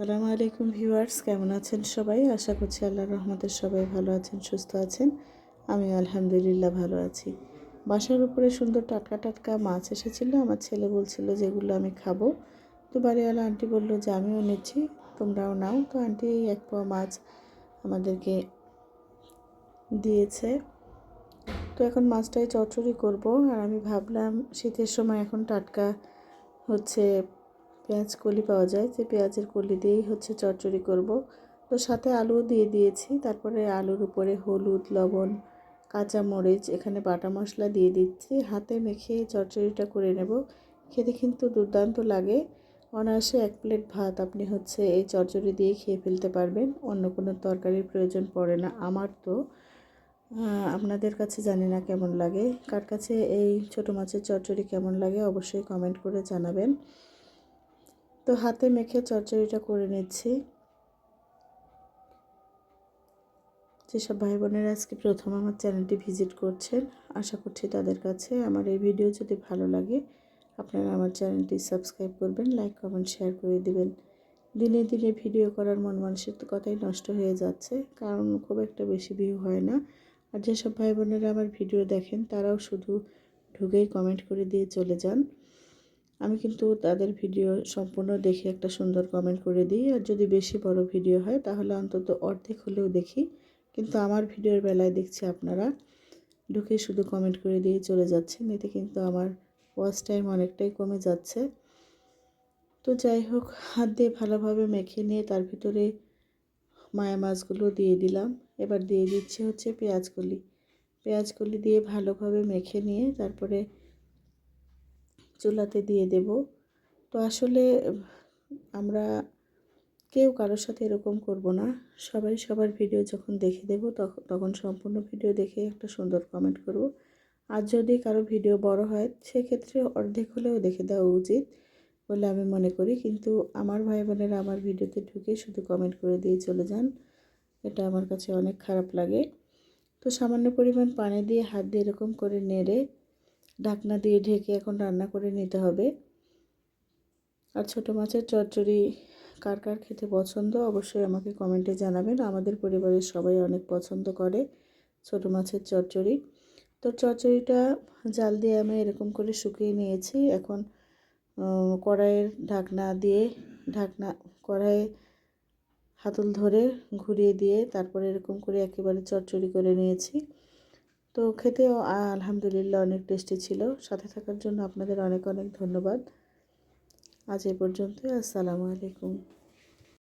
সালামু আলাইকুম ভিউয়ার্স, কেমন আছেন সবাই? আশা করছি আল্লাহর রহমতের সবাই ভালো আছেন, সুস্থ আছেন। আমি আলহামদুলিল্লাহ ভালো আছি। বাসার উপরে সুন্দর টাটকা টাটকা মাছ এসেছিল। আমার ছেলে বলছিল যেগুলো আমি খাব। তো বাড়িওয়ালা আন্টি বলল যে, আমিও নিচ্ছি, তোমরাও নাও। তো আন্টি এক পোয়া মাছ আমাদেরকে দিয়েছে। তো এখন মাছটাই চচ্চড়ি করব। আর আমি ভাবলাম শীতের সময় এখন টাটকা হচ্ছে পেঁয়াজ কলি পাওয়া যায় যে পেঁয়াজের কলি দিয়েই হচ্ছে চচ্চড়ি করব। তো সাথে আলুও দিয়ে দিয়েছি, তারপরে আলুর উপরে হলুদ, লবণ কাঁচা মরিচ এখানে বাটা মশলা দিয়ে দিচ্ছি। হাতে মেখে চচ্চড়িটা করে নেব। খেতে কিন্তু দুর্দান্ত লাগে। অনায়াসে এক প্লেট ভাত আপনি হচ্ছে এই চচ্চড়ি দিয়ে খেয়ে ফেলতে পারবেন। অন্য কোনো তরকারির প্রয়োজন পড়ে না। আমার তো আপনাদের কাছে জানি না কেমন লাগে। কার কাছে এই ছোটো মাছের চচ্চড়ি কেমন লাগে অবশ্যই কমেন্ট করে জানাবেন। তো হাতে মেখে চচ্চড়িটা করে নিচ্ছি। যেসব ভাই বোনেরা আজকে প্রথম আমার চ্যানেলটি ভিজিট করছেন, আশা করছি তাদের কাছে আমার এই ভিডিও যদি ভালো লাগে, আপনারা আমার চ্যানেলটি সাবস্ক্রাইব করবেন, লাইক, কমেন্ট, শেয়ার করে দিবেন। দিনে দিনে ভিডিও করার মন মানসিকতাই নষ্ট হয়ে যাচ্ছে, কারণ খুব একটা বেশি ভিউ হয় না। আর যেসব ভাই বোনেরা আমার ভিডিও দেখেন, তারাও শুধু ঢুকেই কমেন্ট করে দিয়ে চলে যান। আমি কিন্তু তাদের ভিডিও সম্পূর্ণ দেখে একটা সুন্দর কমেন্ট করে দিই। আর যদি বেশি বড় ভিডিও হয়, তাহলে অন্তত অর্ধেক হলেও দেখি। কিন্তু আমার ভিডিওর বেলায় দেখছি আপনারা। ঢুকে শুধু কমেন্ট করে দিয়ে চলে যাচ্ছেন। এতে কিন্তু আমার ওয়াচ টাইম অনেকটাই কমে যাচ্ছে। তো যাই হোক, হাত দিয়ে ভালোভাবে মেখে নিয়ে তার ভিতরে মায়া মাছগুলো দিয়ে দিলাম। এবার দিয়ে দিচ্ছে হচ্ছে পেঁয়াজকলি। পেঁয়াজকলি দিয়ে ভালোভাবে মেখে নিয়ে তারপরে চুলাতে দিয়ে দেব। তো আসলে, আমরা কেউ কারোর সাথে এরকম করব না। সবাই সবার ভিডিও যখন দেখে দেব তখন তখন সম্পূর্ণ ভিডিও দেখে একটা সুন্দর কমেন্ট করব। আর যদি কারও ভিডিও বড় হয়, সেক্ষেত্রে অর্ধেক হলেও দেখে দেওয়া উচিত বলে আমি মনে করি। কিন্তু আমার ভাই বোনেরা আমার ভিডিওতে ঢুকে শুধু কমেন্ট করে দিয়ে চলে যান। এটা আমার কাছে অনেক খারাপ লাগে। তো সামান্য পরিমাণ পানি দিয়ে হাত দিয়ে এরকম করে নেড়ে ঢাকনা দিয়ে ঢেকে এখন রান্না করে নিতে হবে। আর ছোটো মাছের চচ্চড়ি কার কার খেতে পছন্দ অবশ্যই আমাকে কমেন্টে জানাবেন। আমাদের পরিবারের সবাই অনেক পছন্দ করে ছোটো মাছের চচ্চড়ি। তো চচ্চড়িটা জাল দিয়ে আমি এরকম করে শুকিয়ে নিয়েছি। এখন কড়াইয়ের ঢাকনা দিয়ে ঢাকনা, কড়াইয়ে হাতল ধরে ঘুরিয়ে দিয়ে তারপরে এরকম করে একেবারে চচ্চড়ি করে নিয়েছি। তো খেতেও আলহামদুলিল্লাহ অনেক টেস্টি ছিল। সাথে থাকার জন্য আপনাদের অনেক অনেক ধন্যবাদ। আজ এ পর্যন্তই। আসসালামু আলাইকুম।